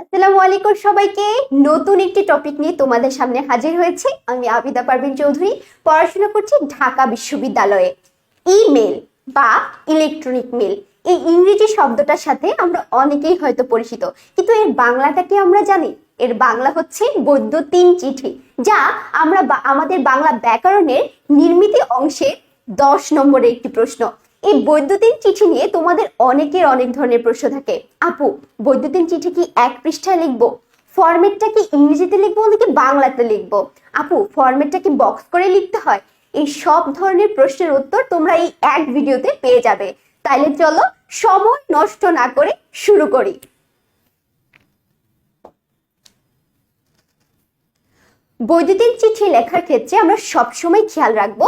আসসালামু আলাইকুম সবাইকে। নতুন একটি টপিক নিয়ে তোমাদের সামনে হাজির হয়েছে। আমি আবিদা পারভিন চৌধুরী, পড়াশোনা করছি ঢাকা বিশ্ববিদ্যালয়ে। ইমেল বা ইলেকট্রনিক মেল এই ইংরেজি শব্দটার সাথে আমরা অনেকেই হয়তো পরিচিত। কিন্তু এর বাংলাটা কি আমরা জানি? এর বাংলা হচ্ছে বৈদ্যুতিন চিঠি, যা আমরা আমাদের বাংলা ব্যাকরণের নির্মিতি অংশের দশ নম্বরের একটি প্রশ্ন। এই বৈদ্যুতিন চিঠি নিয়ে তোমাদের অনেকের অনেক ধরনের প্রশ্ন থাকে। আপু, বৈদ্যুতিন চিঠি কি এক পৃষ্ঠায় লিখব? ফরম্যাটটা কি ইংরেজিতে লিখব নাকি বাংলাতে লিখব? আপু, ফরম্যাটটা কি বক্স করে লিখতে হয়? এই সব ধরনের প্রশ্নের উত্তর তোমরা এই এক ভিডিওতে পেয়ে যাবে। তাইলে চলো সময় নষ্ট না করে শুরু করি। বৈদ্যুতিন চিঠি লেখার ক্ষেত্রে আমরা সবসময় খেয়াল রাখব,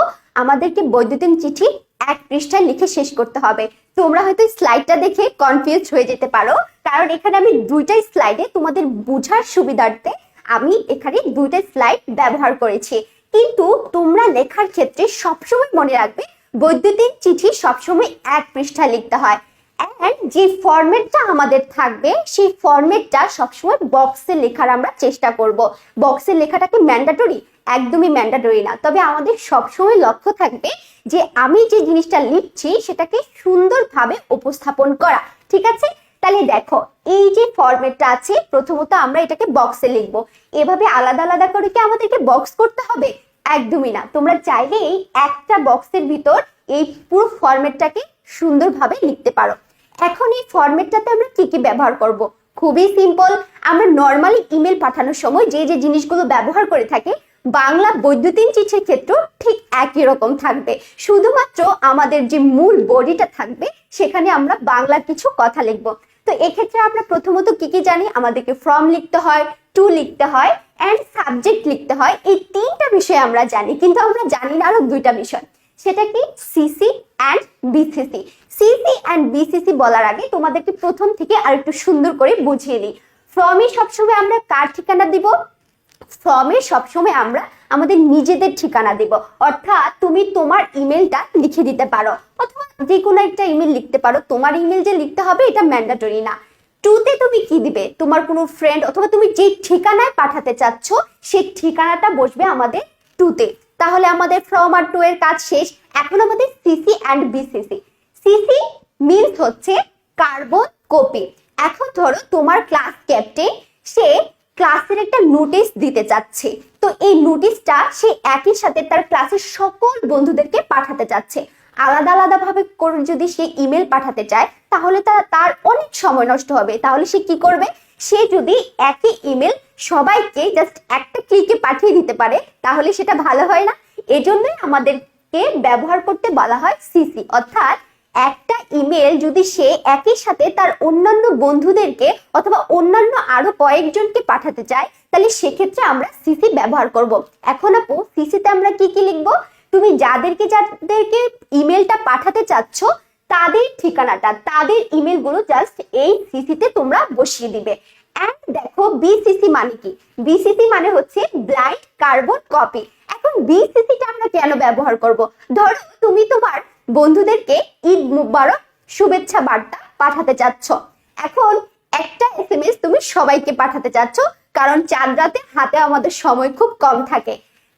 আমাদেরকে বৈদ্যুতিন চিঠি এক পৃষ্ঠায় লিখে শেষ করতে হবে। তোমরা হয়তো স্লাইডটা দেখে কনফিউজ হয়ে যেতে পারো। কারণ এখানে আমি দুইটাই স্লাইডে তোমাদের বোঝার সুবিধার্থে আমি এখানে দুইটা স্লাইড ব্যবহার করেছি। কিন্তু তোমরা লেখার ক্ষেত্রে সবসময় মনে রাখবে বৈদ্যুতিক চিঠি সবসময় এক পৃষ্ঠায় লিখতে হয়। অ্যান্ড যে ফরম্যাটটা আমাদের থাকবে, সেই ফরম্যাটটা সবসময় বক্সে লেখার আমরা চেষ্টা করব। বক্সে লেখাটা কি ম্যান্ডাটরি একদমই ম্যান্ডাটরি না। তবে আমাদের সবসময় লক্ষ্য থাকবে যে আমি যে জিনিসটা লিখছি, সেটাকে সুন্দরভাবে উপস্থাপন করা। ঠিক আছে? তাহলে দেখো, এই যে ফরম্যাটটা আছে, প্রথমত আমরা এটাকে বক্সে লিখব। এভাবে আলাদা আলাদা করে কি আমাদেরকে বক্স করতে হবে? একদমই না। তোমরা চাইলে এই একটা বক্সের ভিতর এই পুরো ফরম্যাটটাকে সুন্দরভাবে লিখতে পারো। এখন এই ফরম্যাটটাতে আমরা কি কি ব্যবহার করব? খুবই সিম্পল আমরা নর্মালি ইমেল পাঠানোর সময় যে যে জিনিসগুলো ব্যবহার করে থাকি, বাংলা বৈদ্যুতিন চিঠির ক্ষেত্রেও ঠিক একই রকম থাকবে। শুধুমাত্র আমাদের যে মূল বডিটা থাকবে, সেখানে আমরা বাংলার কিছু কথা লিখব। তো এক্ষেত্রে আমরা প্রথমত কি কি জানি? আমাদেরকে ফর্ম লিখতে হয় টু লিখতে হয় অ্যান্ড সাবজেক্ট লিখতে হয়। এই তিনটা বিষয় আমরা জানি, কিন্তু আমরা জানি না আরও দুইটা বিষয়। সেটা কি? CC and BCC CC and BCC বলার আগে তোমাদেরকে প্রথম থেকে আর একটু সুন্দর করে বুঝিয়ে দিই ফর্মে সবসময় আমরা কার ঠিকানা দিব? ফর্মে সবসময় আমরা আমাদের নিজেদের ঠিকানা দেব। অর্থাৎ তুমি তোমার ইমেলটা লিখে দিতে পারো। অথবা যে কোনো একটা ইমেল লিখতে পারো। তোমার ইমেল যে লিখতে হবে, এটা ম্যান্ডাটরি না। টুতে তুমি কি দিবে? তোমার কোনো ফ্রেন্ড অথবা তুমি যে ঠিকানায় পাঠাতে চাচ্ছ সেই ঠিকানাটা বসবে আমাদের টুতে তাহলে আমাদের ফ্রম আর টু এর কাজ শেষ। এখন আমাদের CC and BCC CC means হচ্ছে কার্বন কপি এখন ধরো তোমার ক্লাস ক্যাপ্টেন সে ক্লাসের একটা নোটিশ দিতে চাচ্ছে। তো এই নোটিশটা সে একই সাথে তার ক্লাসের সকল বন্ধুদেরকে পাঠাতে চাচ্ছে। আলাদা আলাদা ভাবে করে যদি সে ইমেল পাঠাতে চায়, তাহলে তার অনেক সময় নষ্ট হবে। তাহলে সে কি করবে? সে যদি একই ইমেল সবাইকে জাস্ট একটা ক্লিকে পাঠিয়ে দিতে পারে, তাহলে সেটা ভালো হয় না। এজন্যই আমাদেরকে ব্যবহার করতে বলা হয় সিসি অর্থাৎ একটা ইমেল যদি সে একই সাথে তার অন্যান্য বন্ধুদেরকে অথবা অন্যান্য আরও কয়েকজনকে পাঠাতে চায়, তাহলে সেক্ষেত্রে আমরা সিসি ব্যবহার করব। এখন আপু সিসিতে আমরা কি কি লিখব? তুমি যাদেরকে যাদেরকে ইমেলটা পাঠাতে চাচ্ছ তাদের ঠিকানাটা, তাদের ইমেলগুলো জাস্ট এই সিসিতে তোমরা বসিয়ে দিবে। অ্যান্ড দেখো বিসিসি মানে কি? বিসিসি মানে হচ্ছে ব্লাইন্ড কার্বন কপি এখন বিসিসিটা আমরা কেন ব্যবহার করব? ধরো তুমি তোমার বন্ধুদেরকে ঈদ মুবারক শুভেচ্ছা বার্তা পাঠাতে চাচ্ছ। এখন একটা এসএমএস তুমি সবাইকে পাঠাতে চাচ্ছ, কারণ চাঁদ রাতে হাতে আমাদের সময় খুব কম থাকে।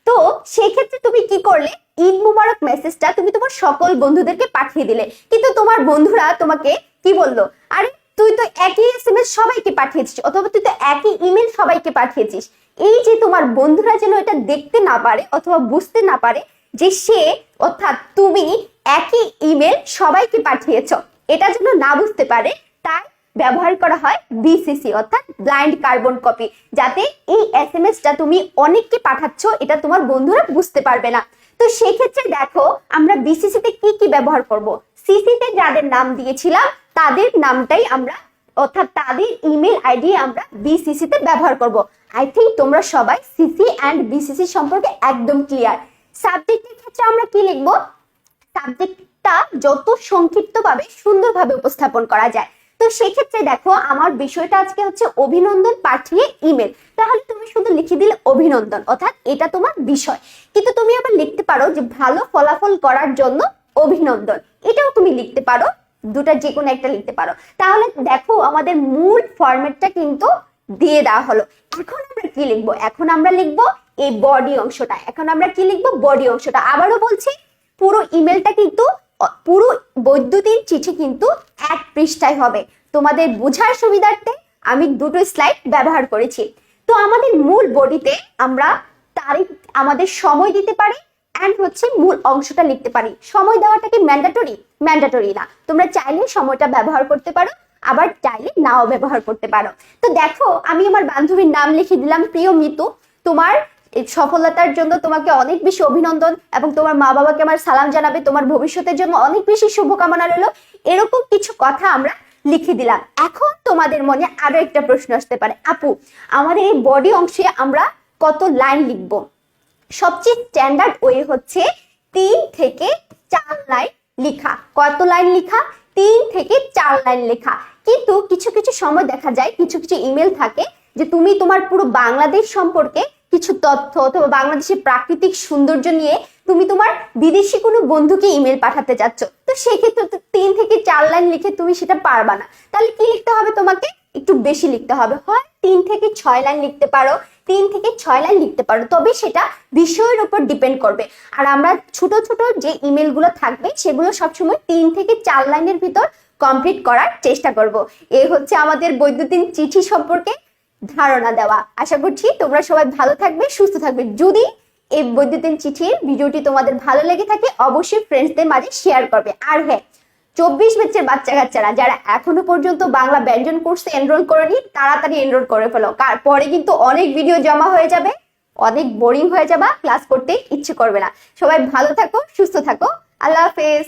তো সেই ক্ষেত্রে তুমি কি করলে? ঈদ মুবারক মেসেজটা তুমি তোমার সকল বন্ধুদেরকে পাঠিয়ে দিলে। কিন্তু তোমার বন্ধুরা তোমাকে কি বলল? আরে, তুই তো একই এসএমএস সবাইকে পাঠিয়েছিস, অথবা তুই তো একই ইমেল সবাইকে পাঠিয়েছিস। এই যে তোমার বন্ধুরা যেন এটা দেখতে না পারে, অথবা বুঝতে না পারে যে সে, অর্থাৎ তুমি একই ইমেল সবাইকে পাঠিয়েছ, এটা যেন না বুঝতে পারে, তাই ব্যবহার করা হয় বিসিসি অর্থাৎ ব্লাইন্ড কার্বন কপি যাতে এই এসএমএসটা তুমি অনেককে পাঠাচ্ছ, এটা তোমার বন্ধুরা বুঝতে পারবে না। তো সেক্ষেত্রে দেখো, আমরা বিসিসিতে কি কি ব্যবহার করব? সিসিতে যাদের নাম দিয়েছিলাম, তাদের নামটাই আমরা, অর্থাৎ তাদের ইমেল আইডি আমরা বিসিসি তে ব্যবহার করব। আই থিঙ্ক তোমরা সবাই সিসি অ্যান্ড বিসিসি সম্পর্কে একদম ক্লিয়ার সাবজেক্টের ক্ষেত্রে আমরা কি লিখব? সাবজেক্টটা যত সংক্ষিপ্তভাবে সুন্দরভাবে উপস্থাপন করা যায়। তো সেক্ষেত্রে দেখো, আমার বিষয়টা আজকে হচ্ছে অভিনন্দন পাঠিয়ে ইমেল তাহলে তুমি শুধু লিখে দিলে অভিনন্দন, অর্থাৎ এটা তোমার বিষয়। কিন্তু তুমি আবার লিখতে পারো যে ভালো ফলাফল করার জন্য অভিনন্দন। এটাও তুমি লিখতে পারো, দুটা যে কোনো একটা লিখতে পারো। তাহলে দেখো, আমাদের মূল ফরম্যাটটা কিন্তু দিয়ে দেওয়া হলো। এখন আমরা কি লিখব? এখন আমরা লিখব এই বডি অংশটা। এখন আমরা কি লিখব? বডি অংশটা। আবারও বলছি, পুরো ইমেলটা কিন্তু পুরো বৈদ্যুতিন চিঠি কিন্তু এক পৃষ্ঠায় হবে। তোমাদের বোঝার সুবিধার্থে আমি দুটো স্লাইড ব্যবহার করেছি। তো আমাদের মূল বডিতে আমরা তারিখ, আমাদের সময় দিতে পারি অ্যান্ড হচ্ছে মূল অংশটা লিখতে পারি। সময় দেওয়াটা কি ম্যান্ডাটরি ম্যান্ডাটরি না। তোমরা চাইলে সময়টা ব্যবহার করতে পারো, আবার চাইলে নাও ব্যবহার করতে পারো। তো দেখো, আমি আমার বান্ধবীর নাম লিখে দিলাম, প্রিয় মিতু। তোমার এই সফলতার জন্য তোমাকে অনেক বেশি অভিনন্দন এবং তোমার মা বাবাকে আমার সালাম জানাবে, তোমার ভবিষ্যতের জন্য অনেক বেশি শুভকামনা রইল। এরকম কিছু কথা আমরা লিখে দিলাম। এখন তোমাদের মনে আরও একটা প্রশ্ন আসতে পারে। আপু আমাদের এই বডি অংশে আমরা কত লাইন লিখব? সবচেয়ে স্ট্যান্ডার্ড ওয়ে হচ্ছে তিন থেকে চার লাইন লিখা। কত লাইন লিখা? তিন থেকে চার লাইন লেখা। কিন্তু কিছু কিছু সময় দেখা যায়, কিছু কিছু ইমেল থাকে যে তুমি তোমার পুরো বাংলাদেশ সম্পর্কে কিছু তথ্য অথবা বাংলাদেশের প্রাকৃতিক সৌন্দর্য নিয়ে তুমি তোমার বিদেশি কোনো বন্ধুকে ইমেল পাঠাতে চাচ্ছ, তো সেক্ষেত্রে তো তিন থেকে চার লাইন লিখে তুমি সেটা পারবা না। তাহলে কি লিখতে হবে তোমাকে? একটু বেশি লিখতে হবে। হয় তিন থেকে ছয় লাইন লিখতে পারো, তিন থেকে ছয় লাইন লিখতে পারো, তবে সেটা বিষয়ের উপর ডিপেন্ড করবে। আর আমরা ছোট ছোট যে ইমেলগুলো থাকবে, সেগুলো সবসময় তিন থেকে চার লাইনের ভিতর কমপ্লিট করার চেষ্টা করব। এ হচ্ছে আমাদের বৈদ্যুতিন চিঠি সম্পর্কে ধারণা দেওয়া। আশা করছি তোমরা সবাই ভালো থাকবে, সুস্থ থাকবে। যদি এই বৈদ্যুতিন চিঠির ভিডিওটি তোমাদের ভালো লেগে থাকে, অবশ্যই ফ্রেন্ডসদের মাঝে শেয়ার করবে। আর হ্যাঁ চব্বিশ ব্যাচের বাচ্চা কাচ্চারা যারা এখনও পর্যন্ত বাংলা ব্যঞ্জন কোর্সে এনরোল করেনি, তাড়াতাড়ি এনরোল করে ফেলো। পরে কিন্তু অনেক ভিডিও জমা হয়ে যাবে, অনেক বোরিং হয়ে যাবা ক্লাস করতে ইচ্ছে করবে না। সবাই ভালো থাকো, সুস্থ থাকো। আল্লাহ হাফেজ।